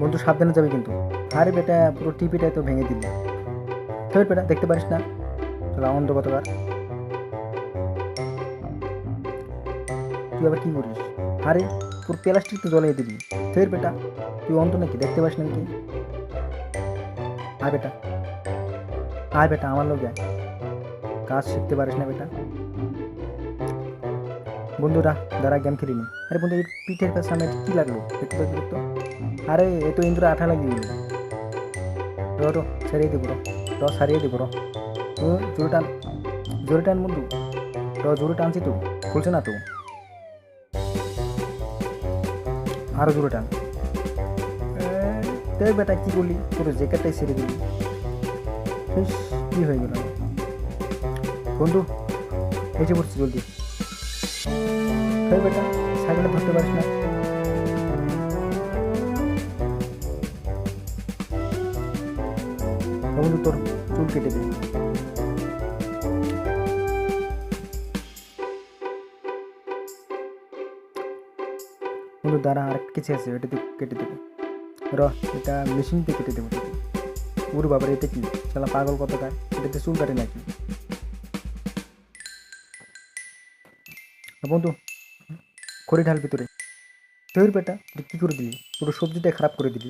বন্ধু সাবধানে যাবে কিন্তু। আরে বেটা, পুরো টিপিটাই তো ভেঙে দিলি। তোর বেটা, দেখতে পারিস না। চলা অন্ধ কতবার তুই আবার কি করিস? আরে, পুরো প্লাস্টিক তো জ্বলিয়ে দিবি ফের বেটা, তুই অন্ত নাকি? দেখতে পাস নাকি? আয় বেটা। আয় বেটা, আমার লোক। যায় কাজ শিখতে পারিস না বেটা। বন্ধুরা, দাঁড়া গেম খেলিনি আরে বন্ধু, এই পিঠের কাছে আমার কি লাগল? আরে, এ তো ইন্দ্র আঠা লাগিয়ে দিল। র র সারিয়ে দেবো র সারিয়ে দেবো র জোরে টান জোরে টান বন্ধু। র, জোরে টানছি তো, খুলছে না তো। আরও জোরে টান। দেখ বেটা, কি করলি? পুরো জ্যাকেটটাই ছেড়ে দিলি। কি হয়ে গেল? বন্ধু এসে পড়ছি জলদি। দেখ বেটা সাইকেলে ধরতে পারিস না। বন্ধু তোর চুল কেটে দে। বন্ধু দাঁড়া আর কিছু আছে ওটা তুই কেটে দেবো। র, এটা মেশিন দিয়ে কেটে দেবো। ওর বাবার, এটা কি? শালা পাগল কত কার এটাতে চুল কাটে নাকি? বন্ধু খড়ি ঢাল ভিতরে তৈরি বেটা তুই কী করে দিলি, পুরো সবজিটা খারাপ করে দিলি।